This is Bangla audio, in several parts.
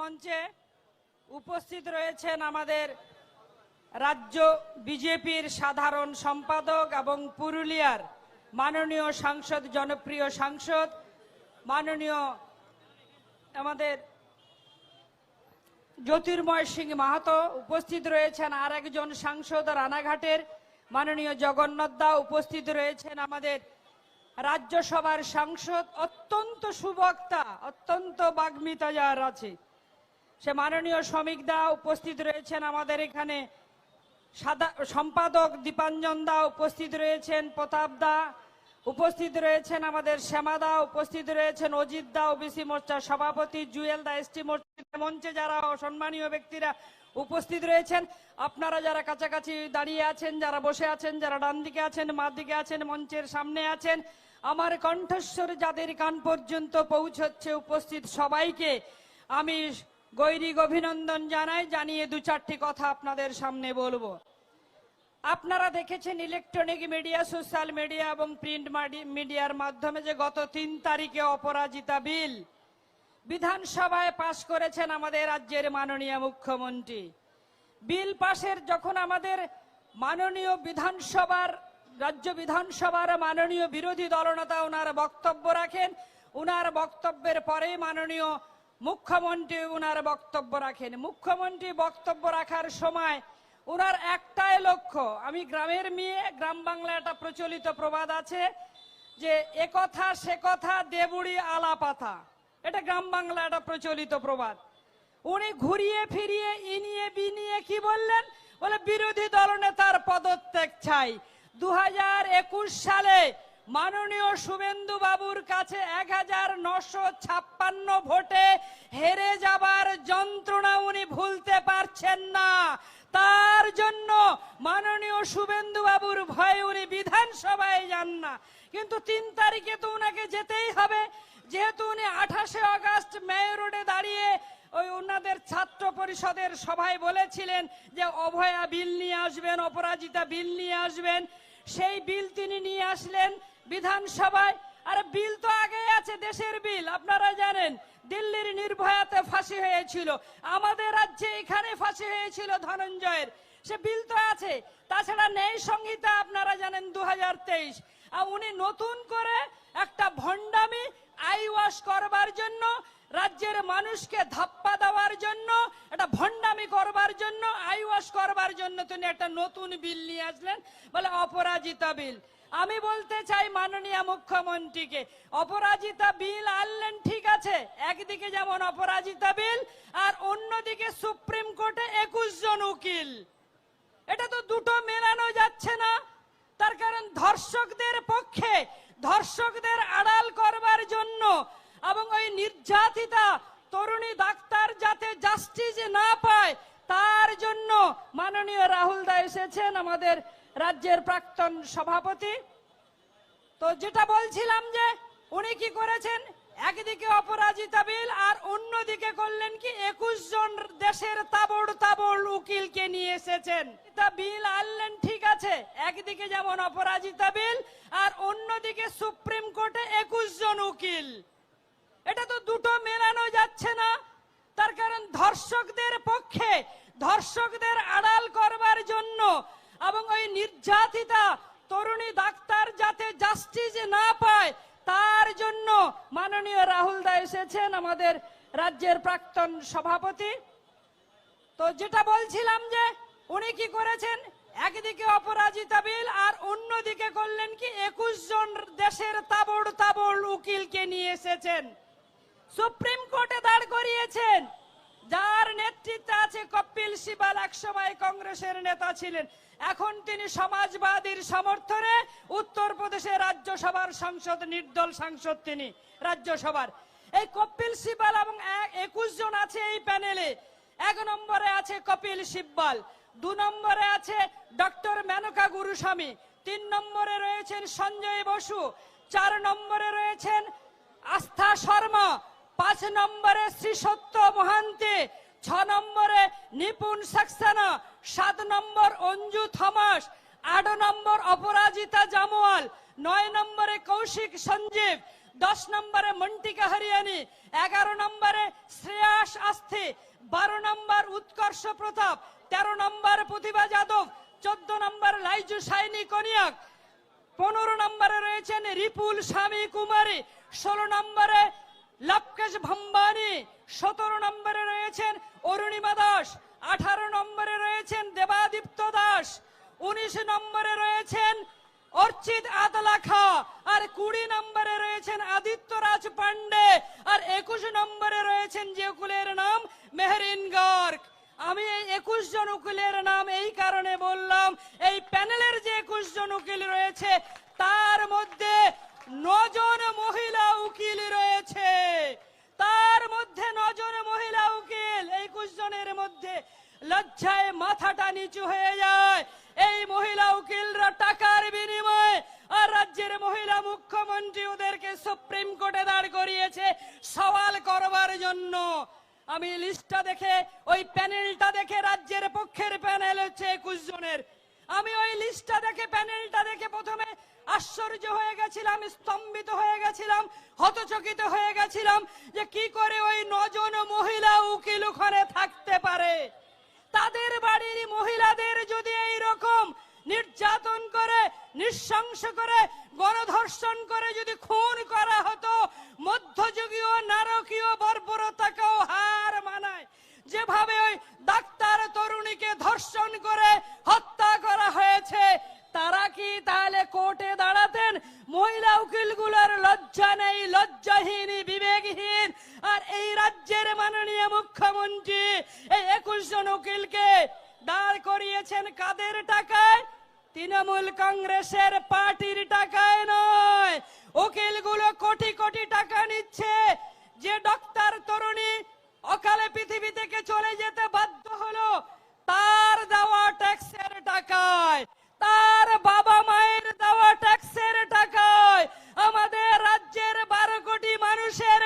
মঞ্চে উপস্থিত রয়েছেন আমাদের রাজ্য বিজেপির সাধারণ সম্পাদক এবং পুরুলিয়ার মাননীয় সাংসদ, জনপ্রিয় সাংসদ, মাননীয় আমাদের জ্যোতির্ময় সিং মাহাতো উপস্থিত রয়েছেন আর একজন সাংসদ রানাঘাটের মাননীয় জগন্নাথ দা উপস্থিত রয়েছেন আমাদের রাজ্যসভার সাংসদ, অত্যন্ত সুবক্তা, অত্যন্ত বাগ্মিতা যার আছে। সে মাননীয় শ্রমিক দা উপস্থিত রয়েছেন আমাদের এখানে। সাদা, সম্পাদক দীপাঞ্জন দা উপস্থিত রয়েছেন, প্রতাপ দা উপস্থিত রয়েছেন, আমাদের শ্যামা দা উপস্থিত রয়েছেন, অজিত দা, ওবিসি মোর্চার সভাপতি, জুয়েল দা এসটি মোর্চা মঞ্চে যারা সম্মানীয় ব্যক্তিরা উপস্থিত রয়েছেন, আপনারা যারা কাছাকাছি দাঁড়িয়ে আছেন, যারা বসে আছেন, যারা ডান দিকে আছেন মা দিকে আছেন, মঞ্চের সামনে আছেন, আমার কণ্ঠস্বর যাদের কান পর্যন্ত পৌঁছচ্ছে উপস্থিত সবাইকে, আমি গৈরিক অভিনন্দন জানাই, জানিয়ে দু চারটি কথা আপনাদের সামনে বলব। আপনারা দেখেছেন ইলেকট্রনিক মিডিয়া সোশ্যাল মিডিয়া এবং প্রিন্ট মিডিয়ার মাধ্যমে যে গত তিন তারিখে অপরাজিতা বিল বিধানসভায় পাশ করেছেন আমাদের রাজ্যের মাননীয় মুখ্যমন্ত্রী। বিল পাশের যখন আমাদের মাননীয় বিধানসভার, রাজ্য বিধানসভার মাননীয় বিরোধী দলনেতা ওনার বক্তব্য রাখেন উনার বক্তব্যের পরে মাননীয় মুখ্যমন্ত্রী উনার বক্তব্য রাখেন। মুখ্যমন্ত্রী বক্তব্য রাখার সময় উনার একটাই লক্ষ্য, আমি গ্রামের মেয়ে, গ্রাম বাংলা একটা প্রচলিত প্রবাদ আছে যে একথা সে কথা দেবুড়ি আলা পাতা এটা গ্রাম বাংলা একটা প্রচলিত প্রবাদ। উনি ঘুরিয়ে ফিরিয়ে ইনিয়ে বিনিয়ে কি বললেন? বলে বিরোধী দলনেতার পদত্যাগ চাই। দু হাজার একুশ সালে মাননীয় শুভেন্দু বাবুর কাছে এক হাজার নশো ছাপ্পান্ন ভোটে হেরে যাবার যন্ত্রণা উনি ভুলতে পারছেন না। তার জন্য মাননীয় শুভেন্দু বাবুর ভয়ে উনি বিধানসভায় যান না। কিন্তু তিন তারিখে তো উনাকে যেতেই হবে। যেহেতু উনি আঠাশে আগস্ট মেয়র রোডে দাঁড়িয়ে ওই ওনাদের ছাত্র পরিষদের সভায় বলেছিলেন যে অভয়া বিল নিয়ে আসবেন, অপরাজিতা বিল নিয়ে আসবেন। সেই বিল তিনি নিয়ে আসলেন। বিধানসভায়। আর বিল তো আগে আছে, দেশের বিল। আপনারা জানেন, দিল্লির নির্ভয়াতে ফাঁসি হয়েছিল। আমাদের রাজ্যে এখানে ফাঁসি হয়েছিল ধনঞ্জয়ের। সে বিল তো আছে। তাছাড়া ন্যায় সংহিতা আপনারা জানেন দু হাজার তেইশ। আর উনি নতুন করে একটা ভণ্ডামি আই ওয়াশ করবার জন্য, রাজ্যের মানুষকে ধাপ্পা দেওয়ার জন্য, একটা ভণ্ডামি করবার জন্য আই ওয়াশ করবার জন্য তিনি একটা নতুন বিল নিয়ে আসলেন, বলে অপরাজিতা বিল। আমি বলতে চাই মাননীয় মুখ্যমন্ত্রীকে, অপরাজিতা বিল আনলেন ঠিক আছে, একদিকে যেমন অপরাজিতা বিল, আর অন্যদিকে সুপ্রিম কোর্টে একুশ জন উকিল। এটা তো দুটো মেলানো যাচ্ছে না। তার কারণ ধর্ষকদের পক্ষে, ধর্ষকদের আড়াল করবার জন্য এবং ওই নির্যাতিতা তরুণী ডাক্তার যাতে জাস্টিস না পায়, তার জন্য মাননীয় রাহুল দা এসেছেন আমাদের রাজ্যের প্রাক্তন সভাপতি। তো যেটা বলছিলাম যে, উনি কি করেছেন? একদিকে অপরাজিতা বিল আর অন্যদিকে করলেন কি, একুশ জন দেশের তাবড় তাবড় উকিলকে নিয়ে এসেছেন। বিল আনলেন, ঠিক আছে। একদিকে যেমন অপরাজিতা বিল আর অন্যদিকে সুপ্রিম কোর্টে একুশ জন উকিল। এটা তো দুটো মেলানো যাচ্ছে না। তার কারণ ধর্ষকদের পক্ষে, ধর্ষকদের আড়াল করবার জন্য এবং ওই নির্যাতিতা তরুণী ডাক্তার যাতে জাস্টিস না পায়, তার জন্য মাননীয় রাহুল দা এসেছেন আমাদের রাজ্যের প্রাক্তন সভাপতি। তো যেটা বলছিলাম যে, উনি কি করেছেন? একদিকে অপরাজিতা বিল আর অন্যদিকে করলেন কি, একুশ জন দেশের তাবড় তাবড় উকিলকে নিয়ে এসেছেন। সুপ্রিম কোর্টে দাঁড় করিয়েছেন। যার নেতৃত্বে আছে কপিল সিবাল, একসময় কংগ্রেসের নেতা ছিলেন। এখন তিনি সমাজবাদীর সমর্থনে উত্তরপ্রদেশের রাজ্যসভার সাংসদ, নির্দল সাংসদ তিনি, রাজ্যসভার। এই কপিল সিবাল এবং একুশ জন আছে এই প্যানেলে। এক নম্বরে আছে কপিল সিব্বাল, দু নম্বরে আছে ডক্টর মেনকা গুরুস্বামী, তিন নম্বরে রয়েছেন সঞ্জয় বসু, চার নম্বরে রয়েছেন আস্থা শর্মা। পাঁচ নম্বরে শ্রী সত্য মহান্তি, ছ নম্বরে নিপুণ সাক্সেনা, সাত নম্বর অঞ্জু থমাস, আট নম্বর অপরাজিতা জামওয়াল নয় নম্বরে কৌশিক সঞ্জীব, দশ নম্বরে মন্টিকা হরিয়ানি, এগারো নম্বরে শ্রেয়াস আস্থি, বারো নম্বর উৎকর্ষ প্রতাপ, তেরো নম্বর প্রতিভা যাদব, চোদ্দ নম্বর লাইজু সাইনি কনিয়াক, পনেরো নম্বরে রয়েছেন রিপুল স্বামী কুমারী, ষোলো নম্বরে লবকেশ ভম্বানি সতেরো নম্বরে রয়েছেন অরুণিমা দাস, আঠারো নম্বরে রয়েছেন দেবাদীপ্ত দাস, উনিশ নম্বরে রয়েছেন অর্চিত আদলাখা আর কুড়ি নম্বরে রয়েছেন আদিত্য রাজ পান্ডে আর একুশ নম্বরে রয়েছেন যে উকিলের নাম মেহরিন গার্গ। আমি এই একুশ জন উকিলের নাম এই কারণে বললাম, এই প্যানেলের যে একুশ জন উকিল রয়েছে, তার মধ্যে নজন মহিলা উকিল রয়েছে তার মধ্যে নজন মহিলা উকিল এই একুশ জনের মধ্যে লজ্জায় মাথাটা নিচু হয়ে যায়। এই মহিলা উকিলরা টাকার বিনিময়ে আর রাজ্যের মহিলা মুখ্যমন্ত্রী ওদেরকে সুপ্রিম কোর্টে দাঁড় করিয়েছে সওয়াল করবার জন্য। আমি লিস্টটা দেখে, ওই প্যানেলটা দেখে রাজ্যের পক্ষের প্যানেল হচ্ছে একুশ জনের। আমি ওই লিস্টটা দেখে, প্যানেলটা দেখে প্রথমে আশ্চর্য হয়ে গেছিলাম, স্তম্ভিত হয়ে গেছিলাম, হতচকিত হয়ে গেছিলাম যে কি করে ওই নজন মহিলা উকিল ওখানে থাকতে পারে। তাদের বাড়ির মহিলাদের যদি এই রকম নির্যাতন করে, নৃশংস করে, গণধর্ষণ করে যদি খুন করা হতো, মধ্যযুগীয় নারকীয় বর্বরতাকেও হার মানায়। যেভাবে ওই ডাক্তার তরুণীকে ধর্ষণ করে হত্যা করা হয়েছে, তারা কি তাহলে কোর্টে দাঁড়াতেন? মহিলা উকিলগুলোর লজ্জা নেই, লজ্জাহীন, বিবেকহীন। আর এই রাজ্যের মাননীয় মুখ্যমন্ত্রী, এই একুশ জন উকিলকে দাঁড় করিয়েছেন কাদের টাকায়? তৃণমূল কংগ্রেসের পার্টির টাকায় নয়। উকিলগুলো কোটি কোটি টাকা নিচ্ছে। যে ডক্টর তরুণী অকালে পৃথিবী থেকে চলে যেতে বাধ্য হলো, তার দেওয়া ট্যাক্সের টাকায়। তার বাবা মায়ের দেওয়া ট্যাক্সের টাকায়। আমাদের রাজ্যের বারো কোটি মানুষের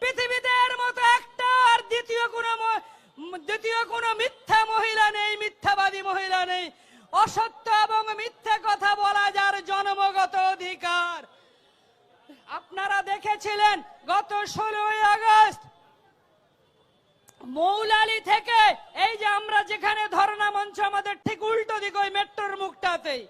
পৃথিবীতে এর মতো একটা আর দ্বিতীয় কোন দ্বিতীয় কোন মিথ্যা মহিলা নেই, মিথ্যাবাদী মহিলা নেই। অসত্য এবং মিথ্যা কথা বলা যার জন্মগত অধিকার। আপনারা দেখেছিলেন গত ষোলোই আগস্ট মৌলালি থেকে, এই যে আমরা যেখানে ধর্ণা মঞ্চ, আমাদের ঠিক উল্টো দিক ওই মেট্রোর মুখটাতেই।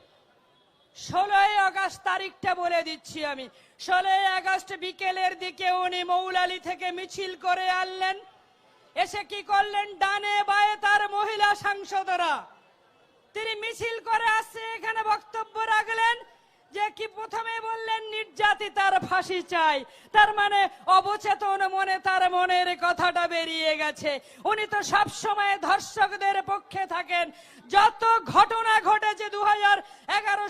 ষোলোই আগস্ট তারিখটা বলে দিচ্ছি আমি। ষোলোই আগস্ট বিকেলের দিকে উনি মৌলালি থেকে মিছিল করে আনলেন। এসে কি করলেন? ডানে বায়ে তার মহিলা সাংসদরা। তিনি মিছিল করে আসছে, এখানে বক্তব্য রাখলেন যে কি প্রথমে বললেন নির্যাতিতার ফাঁসি চাই। তার মানে অবচেতন মনে তার মনের কথাটা বেরিয়ে গেছে। উনি তো সব সময় ধর্ষকদের পক্ষে থাকেন। যত ঘটনা ঘটেছে দু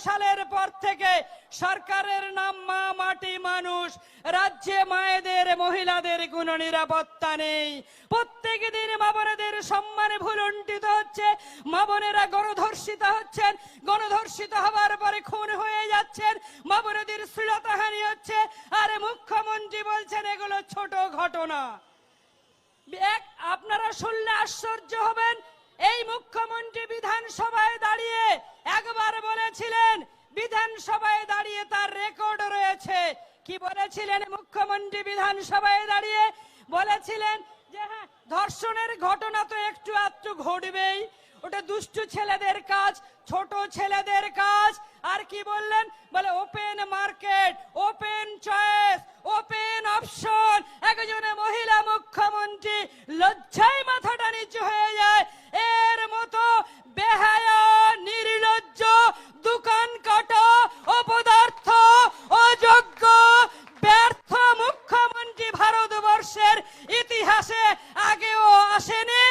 সালের পর থেকে সরকারের নাম মা মাটি মানুষ। রাজ্যে মায়েদের, মহিলাদের কোনো নিরাপত্তা নেই। প্রত্যেক দিন মা বোনেদের সম্মানে ভুলুণ্ঠিত হচ্ছে। মা বোনেরা গণধর্ষিত হচ্ছেন। গণধর্ষিত হবার পরে খুন হয়ে যাচ্ছেন। মা বোনেদের শ্লীলতাহানি হচ্ছে। আরে মুখ্যমন্ত্রী বলছেন, এগুলো ছোট ঘটনা। এক, আপনারা শুনলে আশ্চর্য হবেন। এই মুখ্যমন্ত্রী বিধানসভায় দাঁড়িয়ে একবার বলেছিলেন বিধানসভায় দাঁড়িয়ে তার রেকর্ড রয়েছে। কি বলেছিলেন মুখ্যমন্ত্রী বিধানসভায় দাঁড়িয়ে? বলেছিলেন যে হ্যাঁ ধর্ষণের ঘটনা তো একটু আধটু ঘটবেই। ওটা দুষ্টু ছেলেদের কাজ, ছোট ছেলেদের কাজ। আর কি বললেন? বলে open market open choice open option একজনে মহিলা মুখ্যমন্ত্রী, লজ্জায় মাথাটা নিচু হয়ে যায়। এর মতো বেহায়া দোকান কাটা অপদার্থ, অযোগ্য, ব্যর্থ মুখ্যমন্ত্রী ভারতবর্ষের ইতিহাসে আগেও আসেনি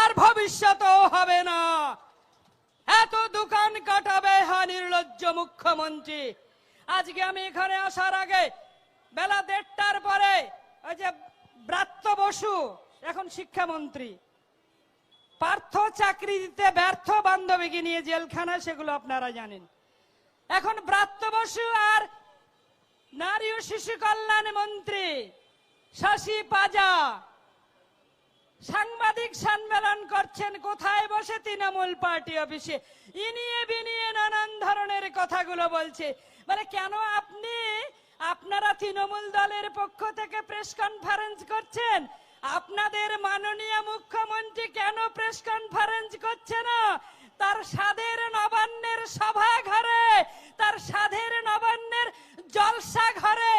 আর ভবিষ্যতেও হবে না। এত দোকান কাটাবে হা নির্লজ্জ মুখ্যমন্ত্রী। আজকে আমি এখানে আসার আগে বেলা দেড়টার পরে ওই যে ব্রাত্য বসু, এখন শিক্ষামন্ত্রী। পার্থ চাকরি দিতে ব্যর্থ বান্ধবীকে নিয়ে জেলখানা সেগুলো আপনারা জানেন। এখন ব্রাত্য বসু আর নারী ও শিশু কল্যাণ মন্ত্রী শশী পাজা সাংবাদিক সম্মেলন করছেন, কোথায় বসে তৃণমূল পার্টি অফিসে? ইনিয়ে বিনিয়ে নানান ধরনের কথাগুলো বলছে। মানে কেন আপনি, আপনারা তৃণমূল দলের পক্ষ থেকে প্রেস কনফারেন্স করছেন? আপনাদের মাননীয় মুখ্যমন্ত্রী কেন প্রেস কনফারেন্স করছে না? তার সাধের নবান্নের সভা ঘরে, তার সাধের নবান্নের জলসা ঘরে।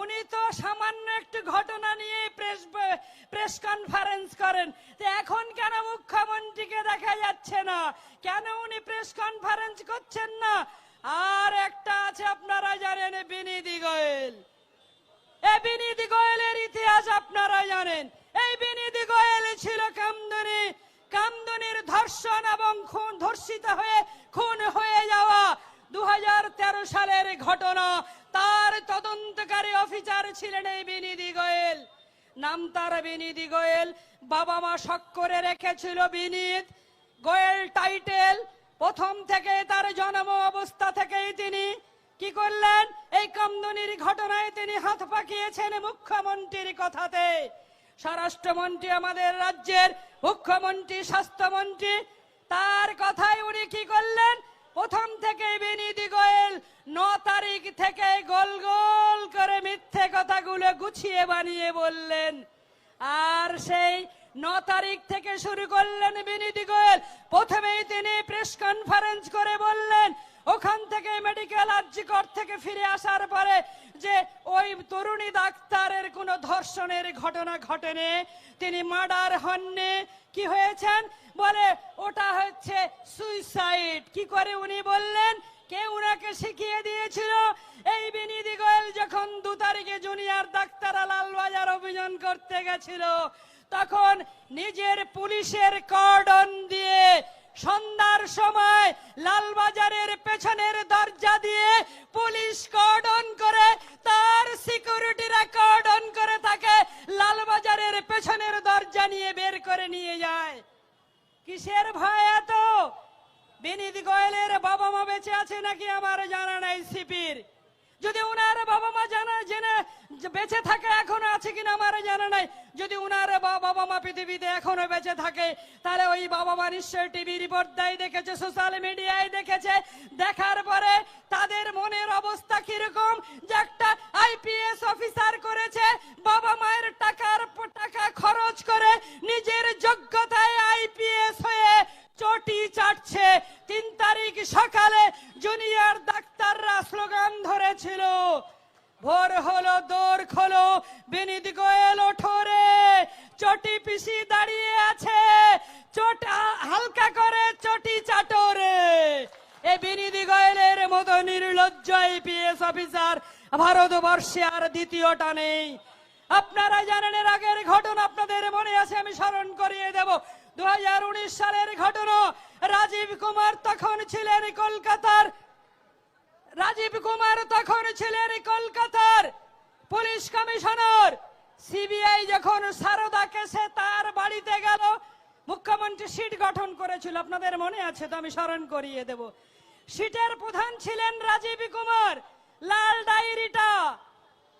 উনি তো সামান্য একটু ঘটনা নিয়ে প্রেস প্রেস কনফারেন্স করেন। তো এখন কেন মুখ্যমন্ত্রীকে দেখা যাচ্ছে না? কেন উনি প্রেস কনফারেন্স করছেন না? আর একটা আছে আপনারা জানেন বিনীতি গোয়েল। এ বিনীতি গোয়েলের ইতিহাস আপনারা জানেন। এই বিনীতি গোয়েল ছিল কামদুনি। কামদুনির ধর্ষণ এবং খুন ধর্ষিত হয়ে, খুন হয়ে যাওয়া দু হাজার তেরো সালের ঘটনা। তার তদন্তকারী অফিসার ছিলেন এই বিনীতি গোয়েল। নাম তার বিনীতি গোয়েল। বাবা মা শখ করে রেখেছিল বিনীত। গোয়েল টাইটেল, প্রথম থেকে তার জন্ম অবস্থা থেকেই তিনি কি করলেন? এই কামদুনির ঘটনায় তিনি হাত পাকিয়েছেন মুখ্যমন্ত্রীর কথাতে। স্বরাষ্ট্রমন্ত্রী, আমাদের রাজ্যের মুখ্যমন্ত্রী, স্বাস্থ্যমন্ত্রী, তার কথায় উনি কি করলেন? প্রথম থেকে বিনীতি গোয়েল, ন তারিখ থেকে গোল গোল করে মিথ্যে কথাগুলো গুছিয়ে বানিয়ে বললেন। আর সেই ন তারিখ থেকে শুরু করলেন বিনীতি গোয়েল। প্রথমেই তিনি প্রেস কনফারেন্স করে বললেন ওখান থেকে মেডিকেল আর্জিকর থেকে ফিরে আসার পরে যে ওই তরুণী ডাক্তারের কোনো ধর্ষণের ঘটনা ঘটেনি, তিনি মার্ডার হননি, কি হয়েছেন? বলে ওটা হচ্ছে সুইসাইড কি করে উনি বললেন? কে উনাকে শিখিয়ে দিয়েছিল? এই বিনীতি গোয়েল যখন দু তারিখে জুনিয়র ডাক্তার লালবাজার অভিযান করতে গেছিল, তখন নিজের পুলিশের কর্ডন দিয়ে সন্ধ্যার সময় লালবাজারের পেছনের দরজা দিয়ে পুলিশ কর্ডন করে, তার সিকিউরিটিরা কর্ডন করে তাকে লালবাজারের পেছনের দরজা নিয়ে বের করে নিয়ে যায়। কিসের ভয় এত? বিনীত গোয়েলের বাবা মা বেঁচে আছে নাকি আমার জানা নাই সিপির? যদি উনার বাবা মা জানা জেনে বেঁচে থাকে এখনও আছে কিনা আমার জানা নাই। যদি উনার বাবা মা পৃথিবীতে এখনও বেঁচে থাকে, তাহলে ওই বাবা মা নিশ্চয় রিপোর্ট দেয়, দেখেছে সোশ্যাল মিডিয়ায় দেখেছে, দেখার পরে আইপিএস অফিসার, ভারতবর্ষে আর দ্বিতীয়টা নেই। আপনারা জানেন এর আগের ঘটনা, আপনাদের মনে আছে, আমি স্মরণ করিয়ে দেব। দু সালের ঘটনা, রাজীব কুমার তখন ছিলেন কলকাতার। রাজীব কুমার তখন ছিলেন কলকাতার পুলিশ কমিশনার। সিবিআই যখন সারদা কেসে তার বাড়িতে গেল, মুখ্যমন্ত্রী সিট গঠন করেছিল। আপনাদের মনে আছে তো আমি স্মরণ করিয়ে দেব। সিটের প্রধান ছিলেন রাজীব কুমার, লাল ডায়েরিটা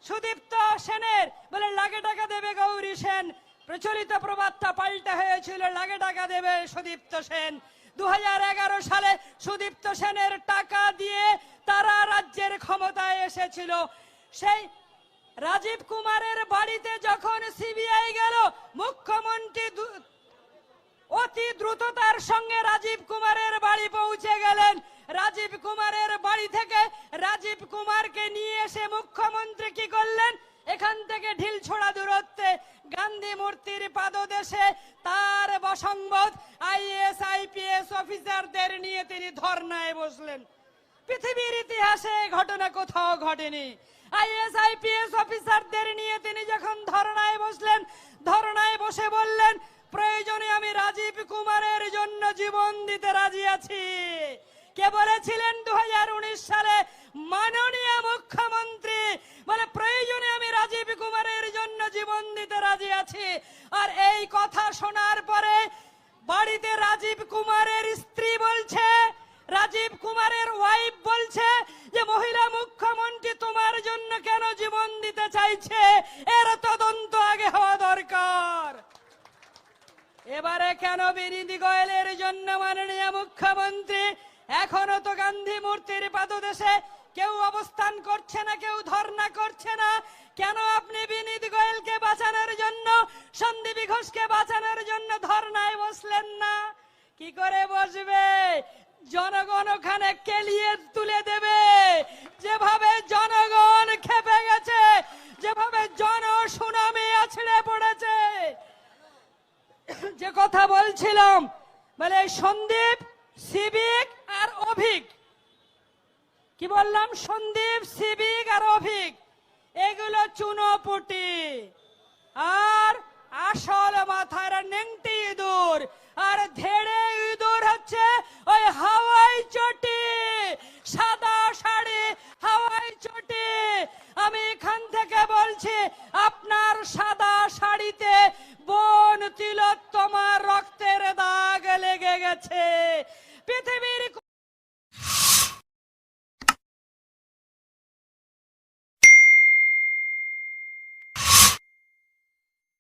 সুদীপ্ত সেনের, বলে লাগে টাকা দেবে গৌরী সেন। প্রচলিত প্রবাদটা পাল্টা হয়েছিল, লাগে টাকা দেবে সুদীপ্ত সেন। দু হাজার এগারো সালে সুদীপ্ত সেনের টাকা দিয়ে তারা রাজ্যের ক্ষমতায় এসেছিল। সেই রাজীব কুমারের বাড়িতে যখন সিবিআই গেল, মুখ্যমন্ত্রী অতি দ্রুততার সঙ্গে রাজীব কুমারের বাড়ি পৌঁছে গেলেন। রাজীব কুমারের বাড়ি থেকে রাজীব কুমারকে নিয়ে এসে মুখ্যমন্ত্রী কি করলেন? এখান থেকে ঢিল ছোড়া দূরত্বে গান্ধী মূর্তির পাদদেশে তার বসংবত আইএস, আইপিএস অফিসারদের নিয়ে তিনি ধর্নায় বসলেন। পৃথিবীর ইতিহাসে ঘটনা কোথাও ঘটেনি। আইএস, আইপিএস অফিসারদের নিয়ে তিনি যখন ধরনায় বসলেন, ধরনায় বসে বললেন, প্রয়োজনে আমি রাজীব কুমারের জন্য জীবন দিতে রাজি আছি। কে বলেছিলেন দু হাজার উনিশ সালে? মাননীয় মুখ্যমন্ত্রী। বলে, প্রয়োজনে আমি রাজীব কুমারের জন্য জীবন দিতে রাজি আছি। আর এই কথা শোনার পরে বাড়িতে রাজীব কুমারের স্ত্রী বলছে, রাজীব কুমারের ওয়াইফ বলছে যে, মহিলা মুখ্যমন্ত্রী তোমার জন্য কেন জীবন দিতে চাইছে? এর তদন্ত আগে হওয়া দরকার। এবারে কেন বিনীতি গোয়েলের জন্য মাননীয় মুখ্যমন্ত্রী এখনও তো গান্ধী মূর্তির পাদদেশে কেউ অবস্থান করছে না, কেউ ধর্ণা করছে না। কেন আপনি বিনীত গোয়েলকে বাঁচানোর জন্য, সন্দীপ ঘোষকে বাঁচানোর জন্য ধর্ণায় বসলেন না? কি করে বসবে? জনগণ ওখানে কেলিয়ে তুলে দেবে। যেভাবে জনগণ খেপে গেছে, যেভাবে জন সুনামি আছড়ে পড়েছে। যে কথা বলছিলাম বলে সন্দীপ, সিভিক অভিক। কি বললাম? সন্দীপ সিবিক আর অভিক। এগুলো চুনোপুটি। আর আসল মাথার নেংটি ইঁদুর। আর ধেড়ে ইঁদুর হচ্ছে ওই হাওয়াই চটি। সাদা শাড়ি, হাওয়াই চটি। আমি এখান থেকে বলছি